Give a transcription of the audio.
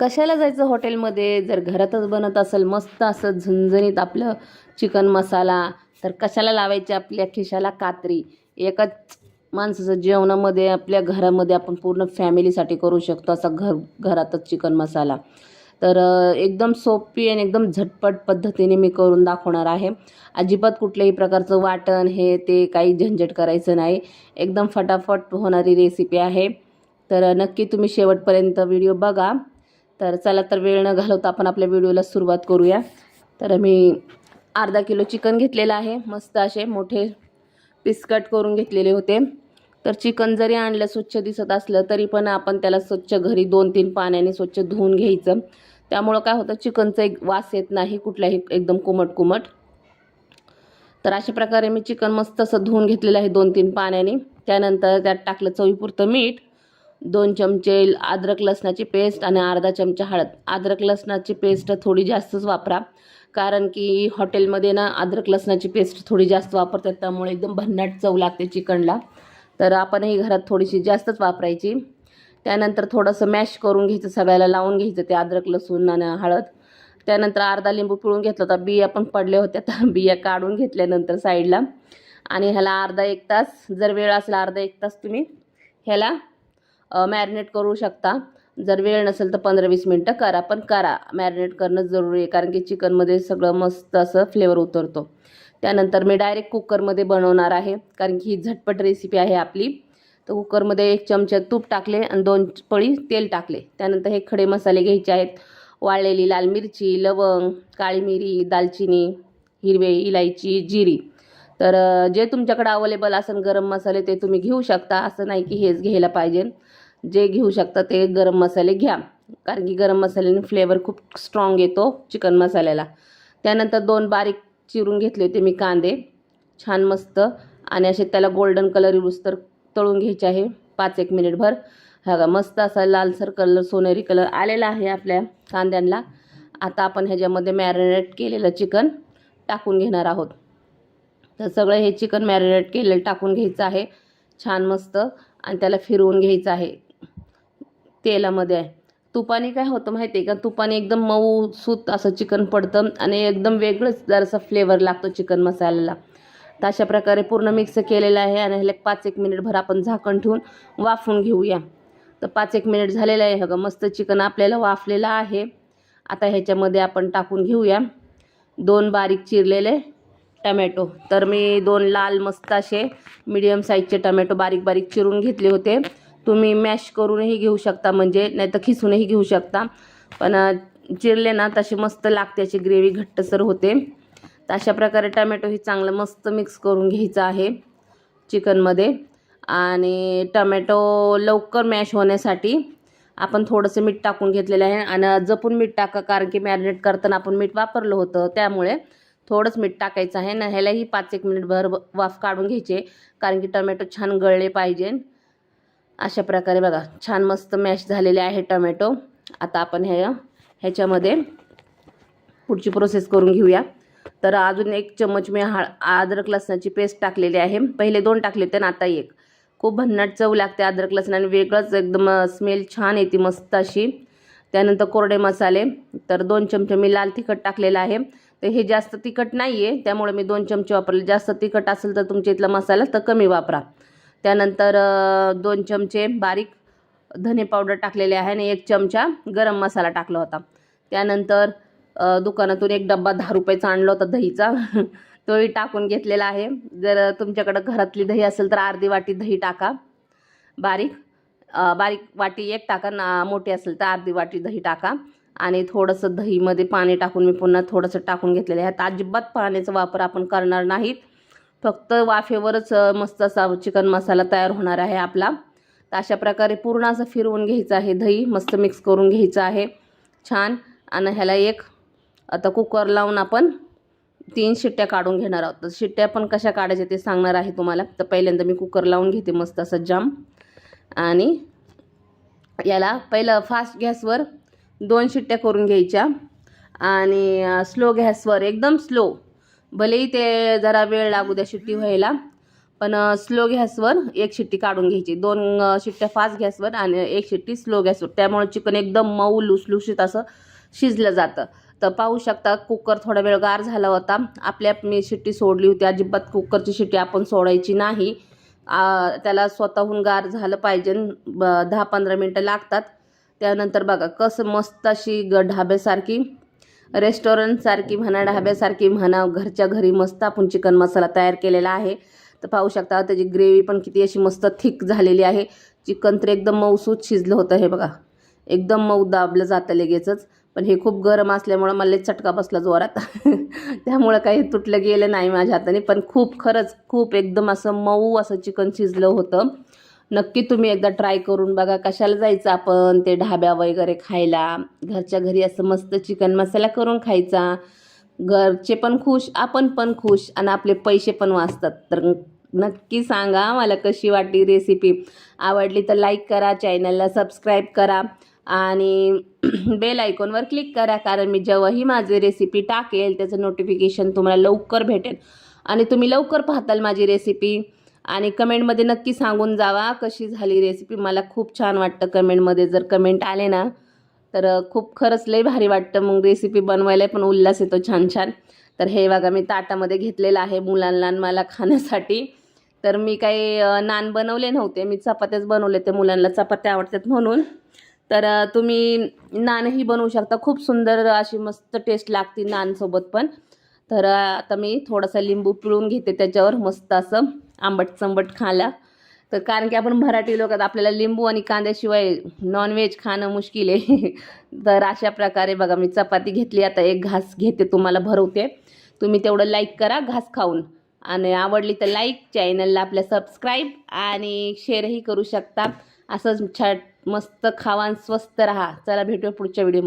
कशाला जायचं हॉटेलमध्ये? जर घरातच बनत असेल मस्त असं झणझणीत आपलं चिकन मसाला तर कशाला लावायची आपल्या खिशाला कात्री? एकाच माणसाचं जेवणामध्ये आपल्या घरामध्ये आपण पूर्ण फॅमिलीसाठी करू शकतो असा घर घरातच चिकन मसाला. तर एकदम सोपी आणि एकदम झटपट पद्धतीने मी करून दाखवणार आहे. अजिबात कुठल्याही प्रकारचं वाटण हे ते काही झंझट करायचं नाही. एकदम फटाफट होणारी रेसिपी आहे. तर नक्की तुम्ही शेवटपर्यंत व्हिडिओ बघा. तर चला तर वेळ न घालवता आपण आपल्या व्हिडिओला सुरुवात करूया. तर मी अर्धा किलो चिकन घेतलेलं आहे. मस्त असे मोठे पिस्कट करून घेतलेले होते. तर चिकन जरी आणलं स्वच्छ दिसत असलं तरी पण आपण त्याला स्वच्छ घरी दोन तीन पाण्याने स्वच्छ धुवून घ्यायचं. त्यामुळं काय होतं चिकनचा एक वास येत नाही कुठलाही एकदम कुमट कुमट तर अशा प्रकारे मी चिकन मस्त असं धुवून घेतलेलं आहे दोन तीन पाण्याने. त्यानंतर त्यात टाकलं चवीपुरतं मीठ. दोन चमचे अद्रक लसणाची पेस्ट आणि अर्धा चमचा हळद. अद्रक लसणाची पेस्ट थोडी जास्तच वापरा. कारण की हॉटेलमध्ये ना अद्रक लसणाची पेस्ट थोडी जास्त वापरतात त्यामुळे एकदम भन्नाट चव लागते चिकनला. तर आपणही घरात थोडीशी जास्तच वापरायची. त्यानंतर थोडंसं मॅश करून घ्यायचं सगळ्याला लावून घ्यायचं ते अद्रक लसूण आणि हळद. त्यानंतर अर्धा लिंबू पिळून घेतला होता बिया पण पडल्या होत्या तर बिया काढून घेतल्यानंतर साईडला आणि ह्याला अर्धा एक तास जर वेळ असला अर्धा एक तास तुम्ही ह्याला मॅरिनेट करू शकता. जर वेळ नसेल तर पंधरा वीस मिनटं करा पण करा. मॅरिनेट करणं जरुरी आहे कारण की चिकनमध्ये सगळं मस्त असं फ्लेवर उतरतो. त्यानंतर मी डायरेक्ट कुकरमध्ये बनवणार आहे कारण की ही झटपट रेसिपी आहे आपली. तर कुकरमध्ये एक चमचा तूप टाकले आणि दोन पळी तेल टाकले. त्यानंतर हे खडे मसाले घ्यायचे आहेत. वाळलेली लाल मिरची लवंग काळी मिरी दालचिनी हिरवे इलायची जिरी. तर जे तुमच्याकडे अवेलेबल असेल गरम मसाले ते तुम्ही घेऊ शकता. असं नाही की हेच घ्यायला पाहिजे. जे घेऊ शकता ते गरम मसाले घ्या. कारण की गरम मसाल्याने फ्लेवर खूप स्ट्रॉंग येतो चिकन मसाल्याला. त्यानंतर दोन बारीक चिरून घेतले होते मी कांदे. छान मस्त. आणि असे त्याला गोल्डन कलर तर तळून घ्यायचे आहे. पाच एक मिनिटभर. हा का मस्त असा लालसर कलर सोनेरी कलर आलेला आहे आपल्या कांद्यांना. आता आपण ह्याच्यामध्ये मॅरिनेट केलेलं चिकन टाकून घेणार आहोत. तर सगळं हे चिकन मॅरिनेट केलेलं टाकून घ्यायचं आहे. छान मस्त. आणि त्याला फिरवून घ्यायचं आहे. तेलामध्ये आहे. तुपाने काय होतं माहिती आहे का? तुपाने एकदम मऊ सूत असं चिकन पडतं आणि एकदम वेगळंच जरासा फ्लेवर लागतो चिकन मसाल्याला. तर अशा प्रकारे पूर्ण मिक्स केलेलं आहे आणि ह्याला एक पाच एक मिनिटभर आपण झाकण ठेवून वाफून घेऊया. तर पाच एक मिनिट झालेलं आहे. अगं मस्त चिकन आपल्याला वाफलेलं आहे. आता ह्याच्यामध्ये आपण टाकून घेऊया. दोन बारीक चिरलेले टमॅटो. तर मी दोन लाल मस्त असे मिडियम साईजचे टमॅटो बारीक बारीक चिरून घेतले होते. तुम्ही मॅश करूनही घेऊ शकता म्हणजे नाही तर खिसूनही घेऊ शकता. पण चिरले ना तसे मस्त लागते अशी ग्रेव्ही घट्टसर होते. तर अशा प्रकारे टमॅटो हे चांगलं मस्त मिक्स करून घ्यायचं आहे चिकनमध्ये. आणि टमॅटो लवकर मॅश होण्यासाठी आपण थोडंसं मीठ टाकून घेतलेलं आहे. आणि जपून मीठ टाका कारण की मॅरिनेट करताना आपण मीठ वापरलं होतं त्यामुळे थोडंच मीठ टाकायचं आहे. ना ह्यालाही पाच एक मिनिटभर वाफ काढून घ्यायचे कारण की टमॅटो छान गळले पाहिजे. अशा प्रकारे बघा छान मस्त मॅश झालेले आहे टमॅटो. आता आपण ह्या ह्याच्यामध्ये पुढची प्रोसेस करून घेऊया. तर अजून एक चम्मच मी हा अद्रक लसणाची पेस्ट टाकलेली आहे. पहिले दोन टाकले होते ना आता एक. खूप भन्नाट चव लागते अद्रक लसणाने वेगळंच एकदम स्मेल छान येते मस्त अशी. त्यानंतर कोरडे मसाले. तर दोन चमचे मी लाल तिखट टाकलेलं आहे. तर हे जास्त तिखट नाही आहे त्यामुळे मी दोन चमचे वापरले. जास्त तिखट असेल तर तुमच्या इथला मसाला तर कमी वापरा. त्यानंतर दोन चमचे बारीक धने पावडर टाकलेले आहे आणि एक चमचा गरम मसाला टाकला होता. त्यानंतर दुकानातून एक डब्बा दहा रुपयाचा आणला होता दहीचा. तोही टाकून घेतलेला आहे. जर तुमच्याकडं घरातली दही असेल तर अर्धी वाटी दही टाका. बारीक बारीक वाटी एक टाका. ना मोठी असेल तर अर्धी वाटी दही टाका. आणि थोडंसं दहीमध्ये पाणी टाकून मी पुन्हा थोडंसं टाकून घेतलेलं आहे. आता अजिबात पाण्याचा वापर आपण करणार नाहीत. फक्त वाफेवरच मस्त असा चिकन मसाला तयार होणार आहे आपला. तर अशा प्रकारे पूर्ण असं फिरवून घ्यायचं आहे दही मस्त मिक्स करून घ्यायचं आहे. छान. आणि ह्याला एक आता कुकर लावून आपण तीन शिट्ट्या काढून घेणार आहोत. तर शिट्ट्या पण कशा काढायच्या ते सांगणार आहे तुम्हाला. तर पहिल्यांदा मी कुकर लावून घेते मस्त असं जाम आणि याला पहिलं फास्ट गॅसवर दोन शिट्ट्या करून घ्यायच्या. आणि स्लो गॅसवर एकदम स्लो भलेही ते जरा वेळ लागू द्या शिट्टी व्हायला पण स्लो गॅसवर एक शिट्टी काढून घ्यायची. दोन शिट्ट्या फास्ट गॅसवर आणि एक शिट्टी स्लो गॅसवर त्यामुळे चिकन एकदम मऊ लुसलुशीत असं शिजलं जातं. तर पाहू शकता कुकर थोडा वेळ गार झाला होता. आपल्या मी शिट्टी सोडली होती. अजिबात कुकरची शिट्टी आपण सोडायची नाही. त्याला स्वतःहून गार झालं पाहिजे. ब दहा पंधरा मिनटं लागतात. त्यानंतर बघा कसं मस्त अशी ग ढाब्यासारखी रेस्टॉरंटसारखी म्हणा ढाब्यासारखी म्हणा घरच्या घरी मस्त आपण चिकन मसाला तयार केलेला आहे. तर पाहू शकता त्याची ग्रेव्ही पण किती अशी मस्त थिक झालेली आहे. चिकन तर एकदम मऊसूत शिजलं होतं हे बघा. एकदम मऊ दाबलं जातं लगेचच. पण हे खूप गरम असल्यामुळं मला लेच चटका बसला जोरात. त्यामुळं काही तुटलं गेलं नाही माझ्या हाताने. पण खूप खरंच खूप एकदम असं मऊ असं चिकन शिजलं होतं. नक्की तुम्ही एकदा ट्राय करून बघा कशाला जायचं आपण ते ढाब्या वगैरे खायला. घरच्या घरी असं मस्त चिकन मसाला करून खायचा. घरचे पण खुश आपण पण खुश आणि आपले पैसे पण वाचतात. तर नक्की सांगा मला कशी वाटली रेसिपी आवडली तर लाईक करा चॅनलला सबस्क्राईब करा आणि बेल आयकॉनवर क्लिक करा कारण मी जेव्हाही माझी रेसिपी टाकेल त्याचं नोटिफिकेशन तुम्हाला लवकर भेटेल. आणि तुम्ही लवकर पाहताल माझी रेसिपी आणि कमेंटमध्ये नक्की सांगून जावा कशी झाली रेसिपी मला खूप छान वाटतं कमेंटमध्ये. जर कमेंट आले ना तर खूप खरंच लई भारी वाटतं. मग रेसिपी बनवायला पण उल्हास येतो छान छान. तर हे बघा मी ताटामध्ये घेतलेलं आहे मुलांना मला खाण्यासाठी. तर मी काही नान बनवले नव्हते. मी चपात्याच बनवले ते मुलांना चपात्या आवडतात म्हणून. तर तुम्ही नानही बनवू शकता. खूप सुंदर अशी मस्त टेस्ट लागते नानसोबत पण. तर आता मी थोडासा लिंबू पिळून घेते त्याच्यावर मस्त असं. आंबट चंबट खाला तर कारण की आपण मराठी लोक आपल्याला लिंबू आणि कांद्याशिवाय नॉनव्हेज खाणं मुश्किल आहे. तर अशा प्रकारे बघा मी चपाती घेतली. आता एक घास घेते तुम्हाला भरवते. तुम्ही तेवढं लाईक करा घास खाऊन. आणि आवडली तर लाईक चॅनलला आपल्या सबस्क्राईब आणि शेअरही करू शकता. असंच छान मस्त खावा आणि स्वस्त राहा. चला भेटूया पुढच्या व्हिडिओ